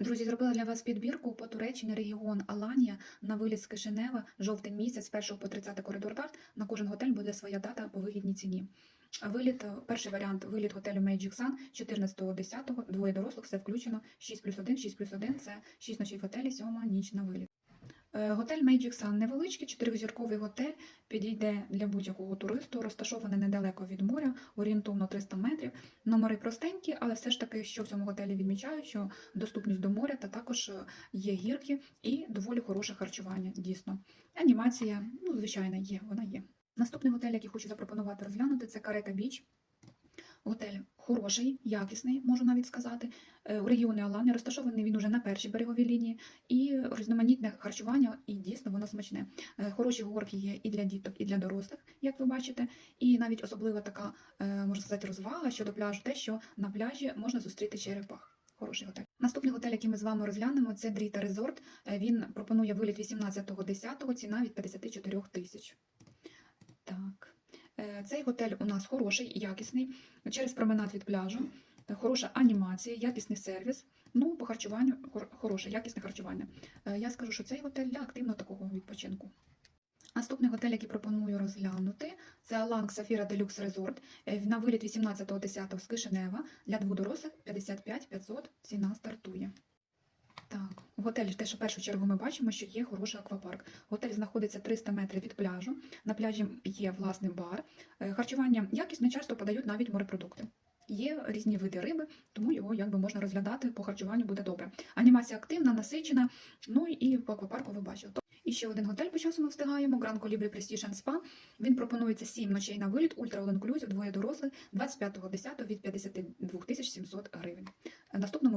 Друзі, зробила для вас підбірку по Туреччині регіон Аланія на виліт з Кишинева, жовтень місяць, з 1 по 30 коридор Дарт. На кожен готель буде своя дата по вигідній ціні. Виліт, е, перший варіант виліт готелю Magic Sun 14.10, двоє дорослих, все включено, 6 плюс 1, 6 плюс 1, це 6 ночей в готелі, 7 ніч на виліт. Е, Готель Magic Sun невеличкий, чотирьохзірковий готель, підійде для будь-якого туристу, розташований недалеко від моря, орієнтовно 300 метрів. Номери простенькі, але все ж таки, що в цьому готелі відмічають, що доступність до моря та також е, є гірки і доволі хороше харчування, дійсно. Анімація, ну, звичайно, є, вона є. Наступний готель, який хочу запропонувати розглянути, це Карета Біч. Готель хороший, якісний, можу навіть сказати. Е, У регіоні Алани розташований він уже на першій береговій лінії, і різноманітне харчування, і дійсно воно смачне. Е, Хороші горки є і для діток, і для дорослих, як ви бачите. І навіть особлива така, е, можна сказати, розвага щодо пляжу, те, що на пляжі можна зустріти черепах. Хороший готель. Наступний готель, який ми з вами розглянемо, це Дріта Резорт. Е, Він пропонує виліт 18.10, ціна від 54 тисяч. Так. Цей готель у нас хороший, якісний, через променад від пляжу, хороша анімація, якісний сервіс. Ну, по харчуванню хороше, якісне харчування. Е, Я скажу, що цей готель для активного такого відпочинку. Наступний готель, який пропоную розглянути, це Аланг Сафіра Делюкс Резорт. Е, На виліт 18.10 з Кишинева для двох дорослих 55 500 ціна стартує. В готелі те, що в першу чергу ми бачимо, що є хороший аквапарк. Готель знаходиться 300 метрів від пляжу. На пляжі є власний бар. Е, Харчування якісне, часто подають навіть морепродукти. Є різні види риби, тому його якби можна розглядати по харчуванню буде добре. Анімація активна, насичена. Ну і по аквапарку ви бачили. І ще один готель по часу ми встигаємо. Grand Colibri Prestige Spa. Він пропонується 7 ночей на виліт, ультра all inclusive, двоє дорослих, 25.10 від 52 700 гривень. Наступному